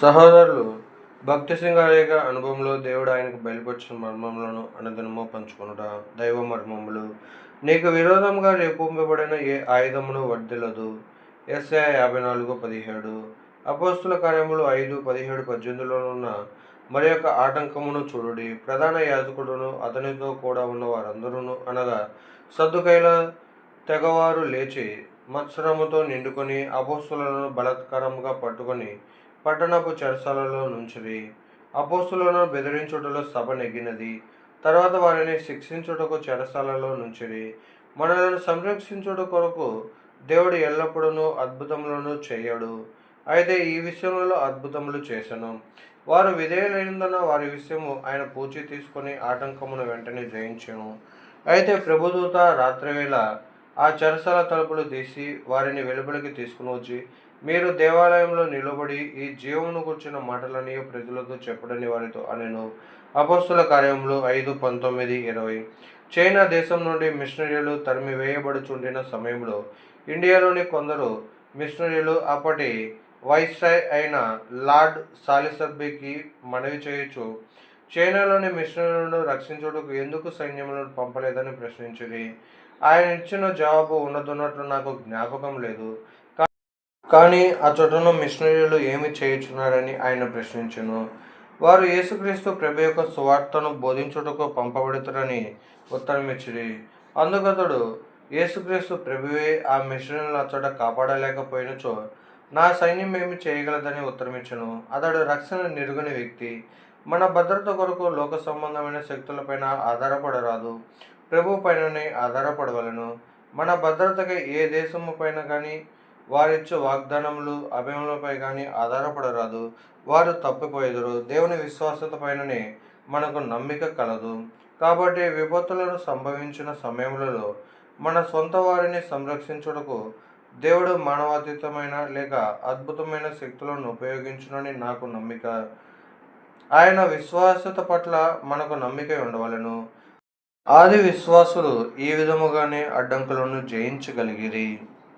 సహోదరులు భక్తి సింగారేఖ అనుభవంలో దేవుడు ఆయనకు బయలుపరిచిన మర్మములను అనుదినము పంచుకొనుట దైవ మర్మములు. నీకు విరోధంగా రేపొంపబడిన ఏ ఆయుధమును వర్ధిల్లదు. ఎస్ఐ యాభై నాలుగు పదిహేడు. అపోస్తుల కార్యములు ఐదు పదిహేడు పద్దెనిమిదిలోనున్న మరి యొక్క ఆటంకమును చూడుడి. ప్రధాన యాజకుడును అతనితో కూడా ఉన్న వారందరూ అనగా సర్దుకైల తెగవారు లేచి మత్సరముతో నిండుకొని అపోస్తులను బలాత్కారముగా పట్టుకొని పట్టణపు చెరసాలలో నుంచిరి. అపోస్తులను బెదిరించుటలో సభ నెగ్గినది. తర్వాత వారిని శిక్షించుటకు చెరసాలలో నుంచిరి. మనలను సంరక్షించుట కొరకు దేవుడు ఎల్లప్పుడూ అద్భుతములను చేయడు. అయితే ఈ విషయంలో అద్భుతములు చేశాను వారు విధేయులైనందున వారి విషయము ఆయన పూచి తీసుకొని ఆటంకమును వెంటనే జయించాను. అయితే ప్రభుదూత రాత్రివేళ ఆ చెరసాల తలుపులు తీసి వారిని వెలుపలికి తీసుకుని వచ్చి మీరు దేవాలయంలో నిలబడి ఈ జీవమును కూర్చున్న మాటలని ప్రజలతో చెప్పడని వారితో అనెను. అపోస్తుల కార్యములు ఐదు పంతొమ్మిది ఇరవై. చైనా దేశం నుండి మిషనరీలు తరిమి వేయబడుచుండిన సమయంలో ఇండియాలోని కొందరు మిషనరీలు అప్పటి వైస్రాయ్ అయిన లార్డ్ సాలిసబ్బికి మనవి చేయొచ్చు చైనాలోని మిషనరీలను రక్షించుటకు ఎందుకు సైన్యములను పంపలేదని ప్రశ్నించింది. ఆయన ఇచ్చిన జవాబు ఉన్నదన్నట్లు నాకు జ్ఞాపకం లేదు. కానీ ఆ చోటను మిషనరీలు ఏమి చేయుచున్నారని ఆయన ప్రశ్నించను. వారు యేసుక్రీస్తు ప్రభు యొక్క సువార్తను బోధించుటకు పంపబడుతారని ఉత్తరమిచ్చిరి. అందుకతడు యేసుక్రీస్తు ప్రభువే ఆ మిషనరీలను అచ్చట కాపాడలేకపోయినచో నా సైన్యం ఏమి చేయగలదని ఉత్తరమిచ్చను. అతడు రక్షణ నిరుగని వ్యక్తి. మన భద్రత కొరకు లోక సంబంధమైన శక్తులపైన ఆధారపడరాదు. ప్రభు పైననే ఆధారపడవలను. మన భద్రతకై ఏ దేశము పైన కానీ వారిచ్చు వాగ్దానములు అభయములపై కానీ ఆధారపడరాదు. వారు తప్పిపోయేదురు దేవుని విశ్వాసత పైననే మనకు నమ్మిక కలదు. కాబట్టి విపత్తులను సంభవించిన సమయములలో మన సొంత వారిని సంరక్షించుటకు దేవుడు మానవాతీతమైన లేక అద్భుతమైన శక్తులను ఉపయోగించునని నాకు నమ్మిక. ఆయన విశ్వాసత పట్ల మనకు నమ్మిక ఉండవలను. ఆది విశ్వాసులు ఈ విధముగానే అడ్డంకులను జయించగలిగిరి.